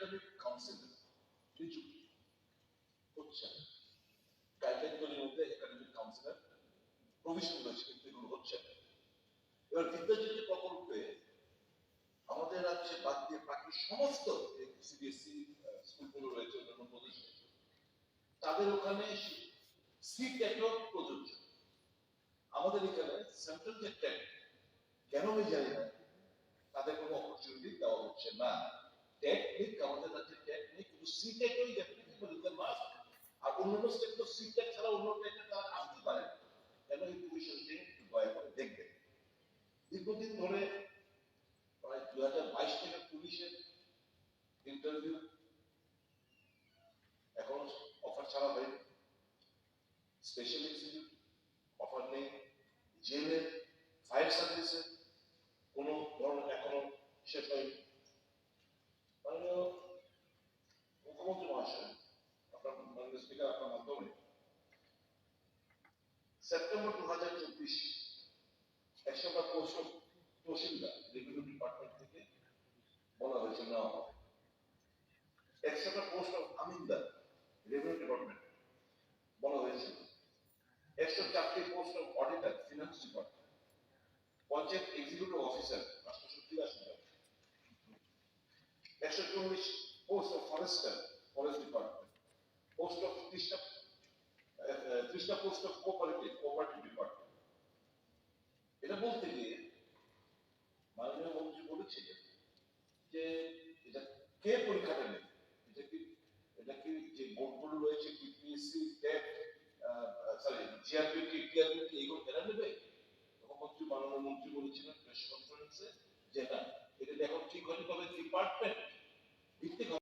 Academic councillor নিযুক্তি হচ্ছে না। গাইডলাইন তৈরির মধ্যে একাডেমিক কাউন্সিলর প্রভিশন রয়েছে, কিন্তু এগুলো হচ্ছে। এবার বিদ্যাজ্যোতি প্রকল্পে আমাদের রাজ্যে বাদ দিয়ে বাকি সমস্ত সিবিএসসি স্কুলগুলো রয়েছে, অন্যান্য প্রদেশে, তাদের ওখানে সিট একদম প্রযোজ্য আমাদের এখানে সেন্ট্রাল যে ট্যাগ কেন আমি জানি না, তাদের কোনো অপরচুনিটি দেওয়া হচ্ছে না আমাদের কাছে টেকনিক কিন্তু আর অন্যান্য স্টেট তো ছাড়া অন্য টেকে তারা আসতে পারে কেন এই করে দেখবেন। দীর্ঘদিন ধরে প্রায় দু হাজার বাইশ থেকে পুলিশের ইন্টারভিউ এখন অফার ছাড়া হয়নি স্পেশাল এক্সিকিউটিভ অফার নেই। জেলের ফায়ার সার্ভিসের কোনো ধরনের এখনও শেষ হয়নি মাননীয় মুখ্যমন্ত্রী আপনার মাননীয় স্পিকার আপনার মাধ্যমে। সেপ্টেম্বর দু হাজার চব্বিশ, একশোটা অফ তহসিলদার রেভিনিউ ডিপার্টমেন্ট থেকে বলা হয়েছে নেওয়া হবে। একশোটা পোস্ট অফ আমিনদার রেভিনিউ ডিপার্টমেন্ট বলা হয়েছে। একশো চারটি post of auditor, finance department, panchayat executive officer তিরাশি জন একশো চল্লিশ পোস্ট অফ ফরেস্টার ত্রিশটা ত্রিশটা পোস্ট কোপারেটিভ কোপারেটিভ ডিপার্টমেন্ট। এটা বলতে গিয়ে মাননীয় মন্ত্রী বলেছিলেন যে এটা কে পরীক্ষাটা নেবে এটা কি এটা কি যে বোর্ডগুলো রয়েছে TPSC TET sorry GRPT TRPT এগুলো এরা নেবে? তখন মন্ত্রী, মাননীয় মন্ত্রী বলেছিলেন প্রেস কনফারেন্সে যে না, এটা এখন ঠিক হয়নি, তবে ডিপার্টমেন্ট ভিত্তিক